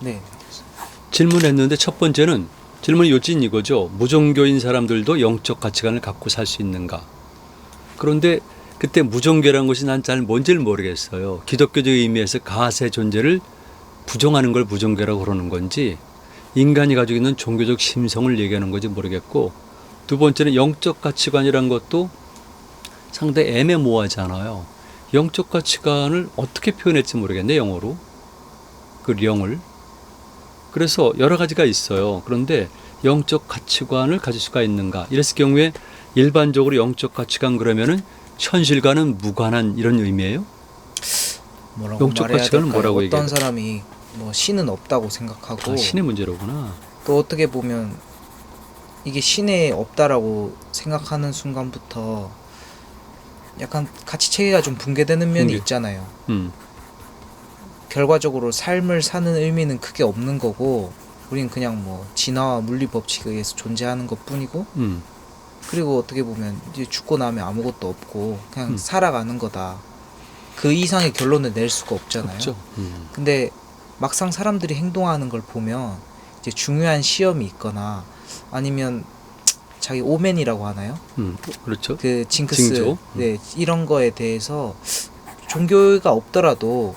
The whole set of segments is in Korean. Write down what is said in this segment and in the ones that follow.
네. 질문했는데 첫 번째는 질문이 요찐 이거죠. 무종교인 사람들도 영적 가치관을 갖고 살 수 있는가? 그런데 그때 무종교라는 것이 난 잘 뭔지를 모르겠어요. 기독교적 의미에서 가세 존재를 부정하는 걸 무종교라고 그러는 건지 인간이 가지고 있는 종교적 심성을 얘기하는 건지 모르겠고 두 번째는 영적 가치관이란 것도 상당히 애매모호하잖아요. 영적 가치관을 어떻게 표현할지 모르겠네 영어로 그 영을 그래서 여러 가지가 있어요. 그런데 영적 가치관을 가질 수가 있는가? 이랬을 경우에 일반적으로 영적 가치관 그러면은 현실과는 무관한 이런 의미예요? 뭐라고 영적 가치관은? 뭐라고 어떤 얘기해요? 사람이 뭐 신은 없다고 생각하고 아, 신의 문제로구나. 또 어떻게 보면 이게 신에 없다라고 생각하는 순간부터 약간 가치 체계가 좀 붕괴되는 면이 붕괴. 있잖아요. 음, 결과적으로 삶을 사는 의미는 크게 없는 거고 우린 그냥 뭐 진화와 물리 법칙에 의해서 존재하는 것 뿐이고 음, 그리고 어떻게 보면 이제 죽고 나면 아무것도 없고 그냥 음. 살아가는 거다. 그 이상의 결론을 낼 수가 없잖아요. 음, 근데 막상 사람들이 행동하는 걸 보면 이제 중요한 시험이 있거나 아니면 자기 오맨이라고 하나요? 음, 그렇죠. 그 징크스 징조? 음. 네 이런 거에 대해서 종교가 없더라도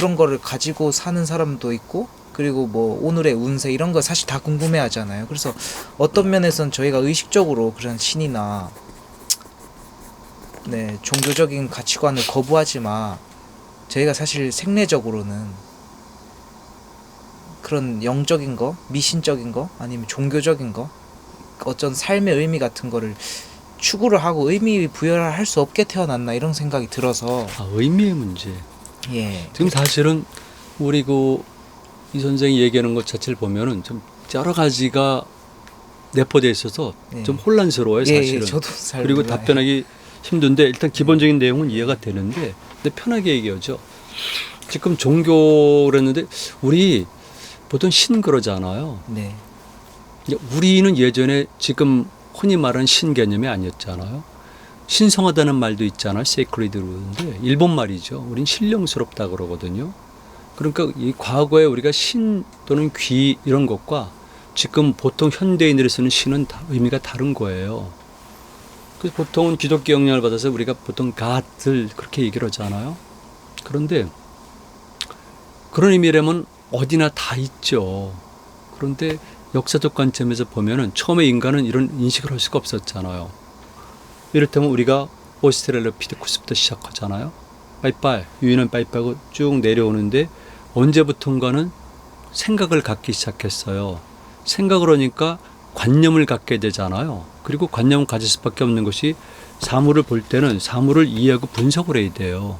그런 거를 가지고 사는 사람도 있고 그리고 뭐 오늘의 운세 이런 거 사실 다 궁금해 하잖아요. 그래서 어떤 면에선 저희가 의식적으로 그런 신이나 네 종교적인 가치관을 거부하지만 저희가 사실 생내적으로는 그런 영적인 거, 미신적인 거, 아니면 종교적인 거, 어쩐 삶의 의미 같은 거를 추구를 하고 의미 부여를 할 수 없게 태어났나 이런 생각이 들어서 아, 의미의 문제. 예 지금 사실은 우리 그 이 선생이 얘기하는 것 자체를 보면은 좀 여러 가지가 내포돼 있어서 네. 좀 혼란스러워요, 예, 사실은. 예, 저도 잘 그리고 몰라요. 답변하기 힘든데 일단 기본적인 내용은 이해가 되는데 근데 편하게 얘기하죠. 지금 종교 그랬는데 우리 보통 신 그러잖아요. 네 우리는 예전에 지금 흔히 말하는 신 개념이 아니었잖아요. 신성하다는 말도 있잖아요. 세크리드 그러는데 일본 말이죠. 우린 신령스럽다 그러거든요. 그러니까 이 과거에 우리가 신 또는 귀 이런 것과 지금 보통 현대인들이 쓰는 신은 다 의미가 다른 거예요. 그래서 보통은 기독교 영향을 받아서 우리가 보통 갓을 그렇게 얘기를 하잖아요. 그런데 그런 의미라면 어디나 다 있죠. 그런데 역사적 관점에서 보면은 처음에 인간은 이런 인식을 할 수가 없었잖아요. 이를테면 우리가 오스트랄로피테쿠스부터 시작하잖아요. 빠이빠이 유인은 빠이빠이고 쭉 내려오는데 언제부턴가는 생각을 갖기 시작했어요. 생각을 하니까 관념을 갖게 되잖아요. 그리고 관념을 가질 수밖에 없는 것이 사물을 볼 때는 사물을 이해하고 분석을 해야 돼요.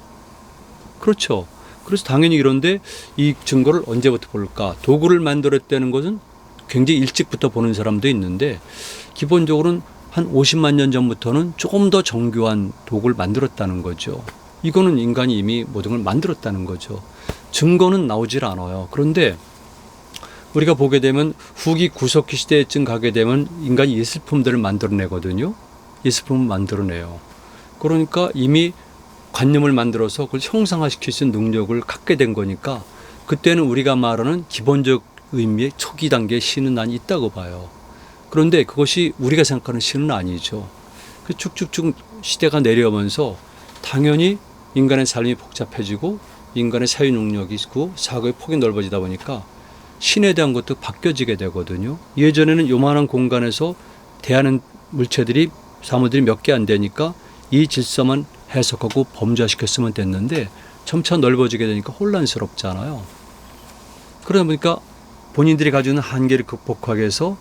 그렇죠. 그래서 당연히 이런데 이 증거를 언제부터 볼까? 도구를 만들었다는 것은 굉장히 일찍부터 보는 사람도 있는데 기본적으로는 한 50만 년 전부터는 조금 더 정교한 도구를 만들었다는 거죠. 이거는 인간이 이미 모든 걸 만들었다는 거죠. 증거는 나오질 않아요. 그런데 우리가 보게 되면 후기 구석기 시대쯤 가게 되면 인간이 예술품들을 만들어내거든요. 예술품을 만들어내요. 그러니까 이미 관념을 만들어서 그걸 형상화시킬 수 있는 능력을 갖게 된 거니까 그때는 우리가 말하는 기본적 의미의 초기 단계의 신은 난 있다고 봐요. 그런데 그것이 우리가 생각하는 신은 아니죠. 그 쭉쭉쭉 시대가 내려오면서 당연히 인간의 삶이 복잡해지고 인간의 사유 능력이 있고 사고의 폭이 넓어지다 보니까 신에 대한 것도 바뀌어지게 되거든요. 예전에는 요만한 공간에서 대하는 물체들이 사물들이 몇 개 안 되니까 이 질서만 해석하고 범죄화시켰으면 됐는데 점차 넓어지게 되니까 혼란스럽잖아요. 그러다 보니까 본인들이 가지고 있는 한계를 극복하기 위해서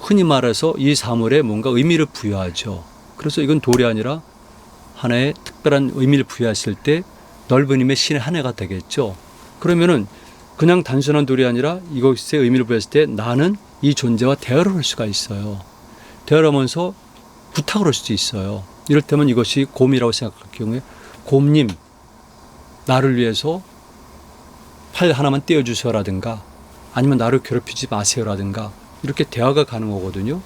흔히 말해서 이 사물에 뭔가 의미를 부여하죠. 그래서 이건 돌이 아니라 하나의 특별한 의미를 부여했을 때 넓은 힘의 신의 한 해가 되겠죠. 그러면은 그냥 단순한 돌이 아니라 이것에 의미를 부여했을 때 나는 이 존재와 대화를 할 수가 있어요. 대화를 하면서 부탁을 할 수도 있어요. 이를테면 이것이 곰이라고 생각할 경우에 곰님 나를 위해서 팔 하나만 떼어주세요라든가 아니면 나를 괴롭히지 마세요라든가 이렇게 대화가 가능하거든요.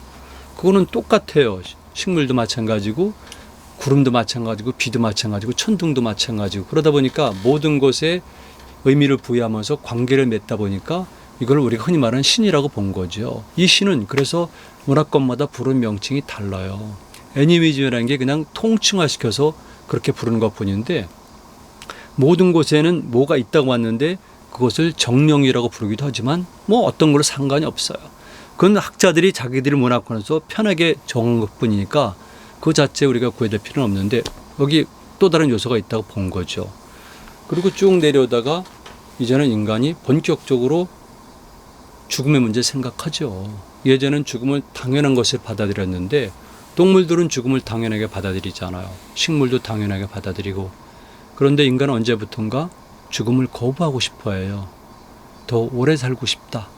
그거는 똑같아요. 식물도 마찬가지고 구름도 마찬가지고 비도 마찬가지고 천둥도 마찬가지고 그러다 보니까 모든 것에 의미를 부여하면서 관계를 맺다 보니까 이걸 우리가 흔히 말하는 신이라고 본 거죠. 이 신은 그래서 문화권마다 부르는 명칭이 달라요. 애니미즘이라는 게 그냥 통칭화시켜서 그렇게 부르는 것 뿐인데 모든 곳에는 뭐가 있다고 왔는데 그것을 정령이라고 부르기도 하지만 뭐 어떤 걸로 상관이 없어요. 그건 학자들이 자기들이 문화권에서 편하게 정한 것 뿐이니까 그 자체 우리가 구해될 필요는 없는데 여기 또 다른 요소가 있다고 본 거죠. 그리고 쭉 내려오다가 이제는 인간이 본격적으로 죽음의 문제 생각하죠. 예전엔 죽음을 당연한 것을 받아들였는데 동물들은 죽음을 당연하게 받아들이잖아요. 식물도 당연하게 받아들이고 그런데 인간은 언제부턴가 죽음을 거부하고 싶어 해요. 더 오래 살고 싶다.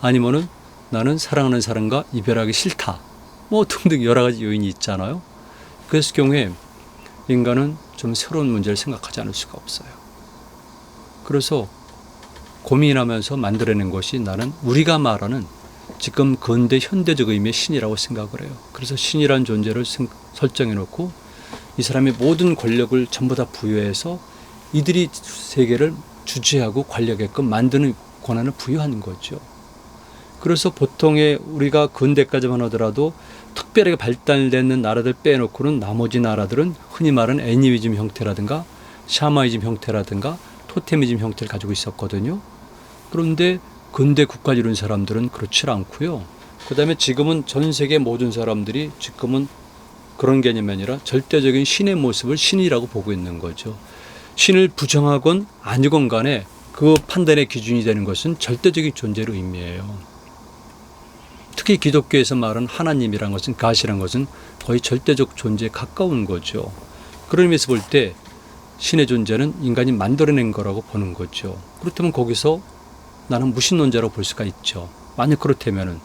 아니면은 나는 사랑하는 사람과 이별하기 싫다. 뭐 등등 여러 가지 요인이 있잖아요. 그랬을 경우에 인간은 좀 새로운 문제를 생각하지 않을 수가 없어요. 그래서 고민하면서 만들어낸 것이 나는 우리가 말하는 지금 근대 현대적 의미의 신이라고 생각을 해요. 그래서 신이란 존재를 생- 설정해 놓고 이 사람의 모든 권력을 전부 다 부여해서 이들이 세계를 주재하고 관리하게끔 만드는 권한을 부여하는 거죠. 그래서 보통의 우리가 근대까지만 하더라도 특별하게 발달되는 나라들 빼놓고는 나머지 나라들은 흔히 말하는 애니미즘 형태라든가 샤마이즘 형태라든가 토테미즘 형태를 가지고 있었거든요. 그런데 근대 국가를 이룬 사람들은 그렇지 않고요. 그 다음에 지금은 전 세계 모든 사람들이 지금은 그런 개념이 아니라 절대적인 신의 모습을 신이라고 보고 있는 거죠. 신을 부정하건 아니건 간에 그 판단의 기준이 되는 것은 절대적인 존재로 의미해요. 특히 기독교에서 말하는 하나님이란 것은 가시란 것은 거의 절대적 존재에 가까운 거죠. 그런 의미에서 볼 때 신의 존재는 인간이 만들어낸 거라고 보는 거죠. 그렇다면 거기서 나는 무신론자라고 볼 수가 있죠. 만약 그렇다면은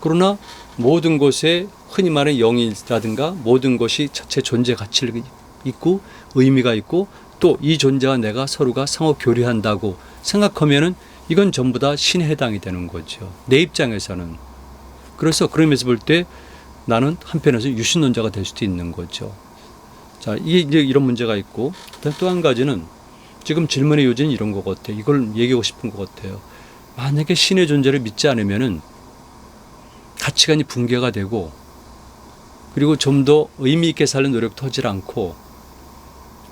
그러나 모든 것에 흔히 말하는 영이라든가 모든 것이 자체 존재 가치를 있고 의미가 있고 또 이 존재와 내가 서로가 상호 교류한다고 생각하면은 이건 전부 다 신에 해당이 되는 거죠. 내 입장에서는 그래서 그런 면에서 볼 때 나는 한편에서 유신론자가 될 수도 있는 거죠. 자, 이게 이제 이런 문제가 있고 또 한 가지는 지금 질문의 요지는 이런 것 같아요. 이걸 얘기하고 싶은 것 같아요. 만약에 신의 존재를 믿지 않으면은 가치관이 붕괴가 되고 그리고 좀 더 의미 있게 사는 노력도 하질 않고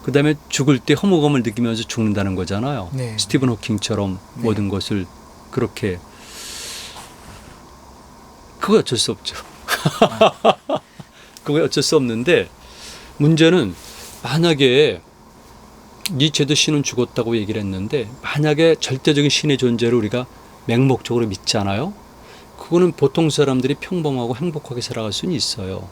그 다음에 죽을 때 허무감을 느끼면서 죽는다는 거잖아요. 네. 스티븐 호킹처럼 네. 모든 것을 그렇게 그거 어쩔 수 없죠. 그거 어쩔 수 없는데 문제는 만약에 니체도 신은 죽었다고 얘기를 했는데 만약에 절대적인 신의 존재를 우리가 맹목적으로 믿잖아요. 그거는 보통 사람들이 평범하고 행복하게 살아갈 수는 있어요.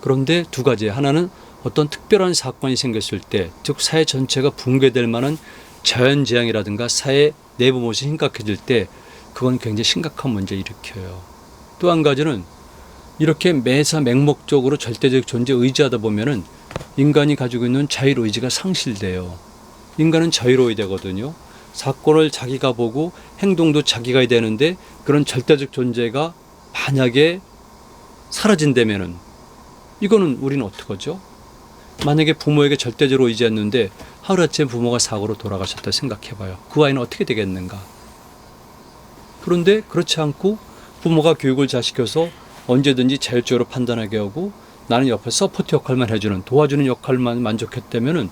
그런데 두 가지. 하나는 어떤 특별한 사건이 생겼을 때, 즉 사회 전체가 붕괴될 만한 자연 재앙이라든가 사회 내부 모습이 심각해질 때, 그건 굉장히 심각한 문제를 일으켜요. 또 한 가지는 이렇게 매사 맹목적으로 절대적 존재에 의지하다 보면은 인간이 가지고 있는 자율 의지가 상실돼요. 인간은 자유로워야 되거든요. 사건을 자기가 보고 행동도 자기가 해야 되는데 그런 절대적 존재가 만약에 사라진다면은 이거는 우리는 어떡하죠? 만약에 부모에게 절대적으로 의지했는데 하루아침에 부모가 사고로 돌아가셨다 생각해봐요. 그 아이는 어떻게 되겠는가? 그런데 그렇지 않고 부모가 교육을 잘 시켜서 언제든지 자율적으로 판단하게 하고 나는 옆에 서포트 역할만 해주는 도와주는 역할만 만족했다면은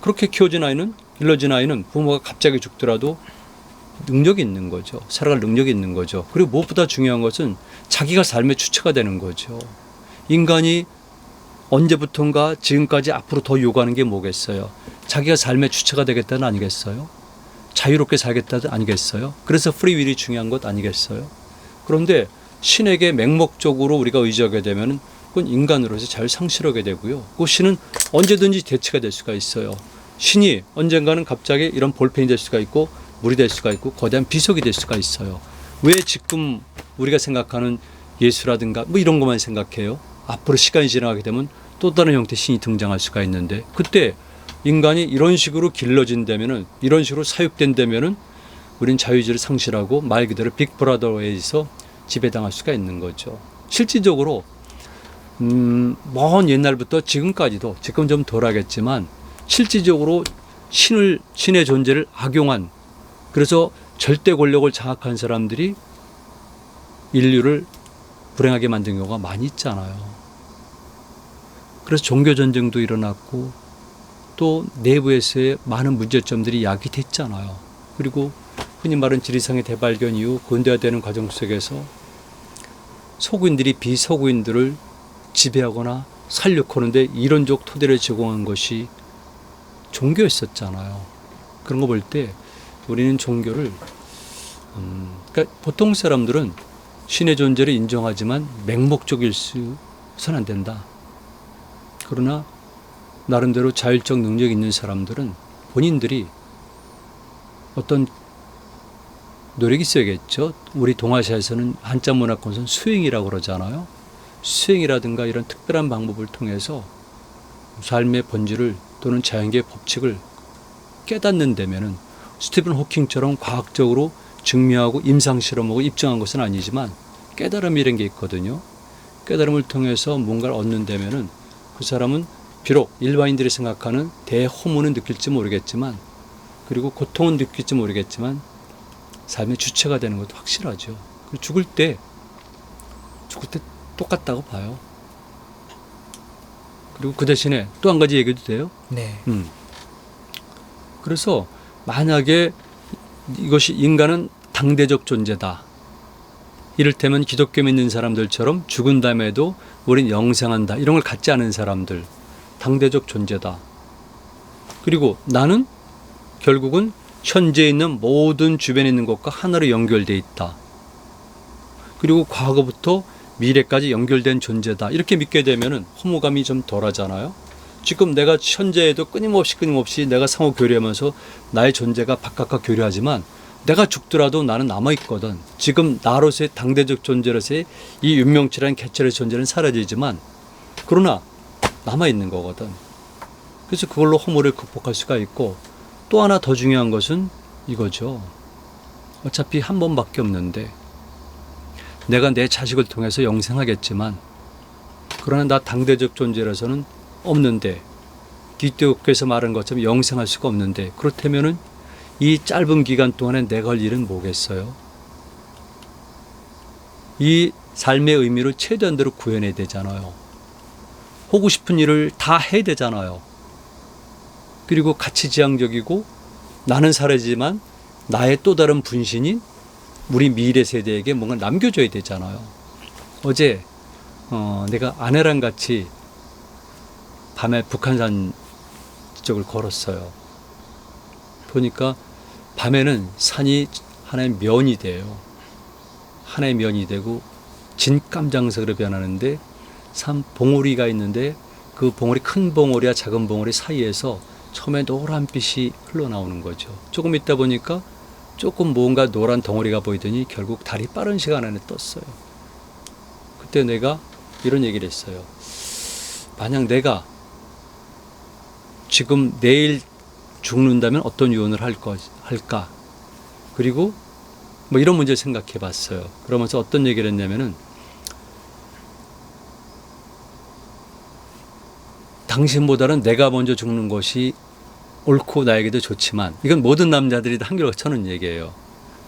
그렇게 키워진 아이는 길러진 아이는 부모가 갑자기 죽더라도 능력이 있는 거죠. 살아갈 능력이 있는 거죠. 그리고 무엇보다 중요한 것은 자기가 삶의 주체가 되는 거죠. 인간이 언제부턴가 지금까지 앞으로 더 요구하는 게 뭐겠어요? 자기가 삶의 주체가 되겠다는 아니겠어요? 자유롭게 살겠다는 아니겠어요? 그래서 프리윌이 중요한 것 아니겠어요? 그런데 신에게 맹목적으로 우리가 의지하게 되면 그건 인간으로서 잘 상실하게 되고요. 그 신은 언제든지 대체가 될 수가 있어요. 신이 언젠가는 갑자기 이런 볼펜이 될 수가 있고 물이 될 수가 있고 거대한 비석이 될 수가 있어요. 왜 지금 우리가 생각하는 예수라든가 뭐 이런 것만 생각해요? 앞으로 시간이 지나가게 되면 또 다른 형태의 신이 등장할 수가 있는데 그때 인간이 이런 식으로 길러진다면은 이런 식으로 사육된다면은 우린 자유의지를 상실하고 말 그대로 빅브라더에 의해서 지배당할 수가 있는 거죠. 실질적으로 음, 먼 옛날부터 지금까지도 지금 좀 덜하겠지만 실질적으로 신을 신의 존재를 악용한 그래서 절대 권력을 장악한 사람들이 인류를 불행하게 만든 경우가 많이 있잖아요. 그래서 종교 전쟁도 일어났고 또 내부에서의 많은 문제점들이 야기됐잖아요. 그리고 흔히 말하는 지리상의 대발견 이후 근대화되는 과정 속에서 서구인들이 비서구인들을 지배하거나 살육하는데 이론적 토대를 제공한 것이 종교였었잖아요. 그런 거 볼 때 우리는 종교를 음, 그러니까 보통 사람들은 신의 존재를 인정하지만 맹목적일 수는 안 된다. 그러나 나름대로 자율적 능력 있는 사람들은 본인들이 어떤 노력이 있어야겠죠. 우리 동아시아에서는 한자 문화권에서는 수행이라고 그러잖아요. 수행이라든가 이런 특별한 방법을 통해서 삶의 본질을 또는 자연계의 법칙을 깨닫는 데면은 스티븐 호킹처럼 과학적으로 증명하고 임상 실험하고 입증한 것은 아니지만 깨달음이라는 게 있거든요. 깨달음을 통해서 뭔가를 얻는 데면은 그 사람은 비록 일반인들이 생각하는 대호문은 느낄지 모르겠지만 그리고 고통은 느낄지 모르겠지만 삶의 주체가 되는 것도 확실하죠. 죽을 때 죽을 때 똑같다고 봐요. 그리고 그 대신에 또 한 가지 얘기도 돼요. 네. 음. 그래서 만약에 이것이 인간은 당대적 존재다. 이를테면 기독교 믿는 사람들처럼 죽은 다음에도 우린 영생한다. 이런 걸 갖지 않은 사람들. 당대적 존재다. 그리고 나는 결국은 현재 있는 모든 주변에 있는 것과 하나로 연결돼 있다. 그리고 과거부터 미래까지 연결된 존재다. 이렇게 믿게 되면은 허무감이 좀 덜하잖아요. 지금 내가 현재에도 끊임없이 끊임없이 내가 상호 교류하면서 나의 존재가 바깥과 교류하지만 내가 죽더라도 나는 남아 있거든. 지금 나로서의 당대적 존재로서의 이 윤명치라는 개체의 존재는 사라지지만 그러나 남아 있는 거거든. 그래서 그걸로 허무를 극복할 수가 있고 또 하나 더 중요한 것은 이거죠. 어차피 한 번밖에 없는데 내가 내 자식을 통해서 영생하겠지만 그러나 나 당대적 존재라서는 없는데 기독교에서 말한 것처럼 영생할 수가 없는데 그렇다면은 이 짧은 기간 동안에 내가 할 일은 뭐겠어요? 이 삶의 의미를 최대한대로 구현해야 되잖아요. 하고 싶은 일을 다 해야 되잖아요. 그리고 가치 지향적이고 나는 사라지지만 나의 또 다른 분신인 우리 미래 세대에게 뭔가 남겨줘야 되잖아요. 어제 어, 내가 아내랑 같이 밤에 북한산 쪽을 걸었어요. 보니까 밤에는 산이 하나의 면이 돼요. 하나의 면이 되고 진깜장색으로 변하는데 산 봉우리가 있는데 그 봉우리 큰 봉우리와 작은 봉우리 사이에서 처음에 노란빛이 흘러나오는 거죠. 조금 있다 보니까 조금 뭔가 노란 덩어리가 보이더니 결국 달이 빠른 시간 안에 떴어요. 그때 내가 이런 얘기를 했어요. 만약 내가 지금 내일 죽는다면 어떤 유언을 할 거, 할까? 그리고 뭐 이런 문제를 생각해 봤어요. 그러면서 어떤 얘기를 했냐면은 당신보다는 내가 먼저 죽는 것이 옳고 나에게도 좋지만 이건 모든 남자들이 다 한결같이 쳐는 얘기예요.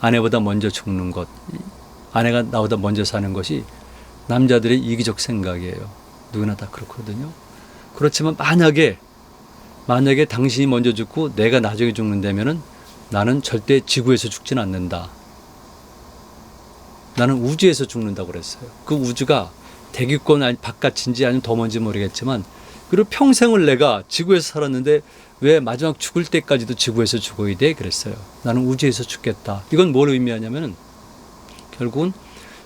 아내보다 먼저 죽는 것, 아내가 나보다 먼저 사는 것이 남자들의 이기적 생각이에요. 누구나 다 그렇거든요. 그렇지만 만약에 만약에 당신이 먼저 죽고 내가 나중에 죽는다면은 나는 절대 지구에서 죽진 않는다. 나는 우주에서 죽는다고 그랬어요. 그 우주가 대기권 바깥인지 아니면 더 먼지 모르겠지만 그리고 평생을 내가 지구에서 살았는데 왜 마지막 죽을 때까지도 지구에서 죽어야 돼? 그랬어요. 나는 우주에서 죽겠다. 이건 뭘 의미하냐면은 결국은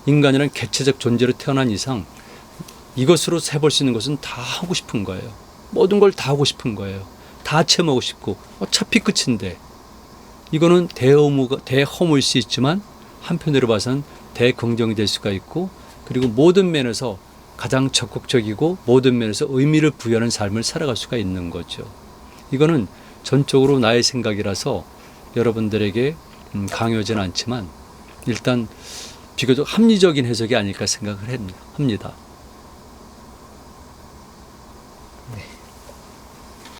인간이라는 개체적 존재로 태어난 이상 이것으로 해볼 수 있는 것은 다 하고 싶은 거예요. 모든 걸 다 하고 싶은 거예요. 다 채먹고 싶고 어차피 끝인데 이거는 대허무가 대허무일 수 있지만 한편으로 봐서는 대긍정이 될 수가 있고 그리고 모든 면에서 가장 적극적이고 모든 면에서 의미를 부여하는 삶을 살아갈 수가 있는 거죠. 이거는 전적으로 나의 생각이라서 여러분들에게 음, 강요하지는 않지만 일단 비교적 합리적인 해석이 아닐까 생각을 합니다.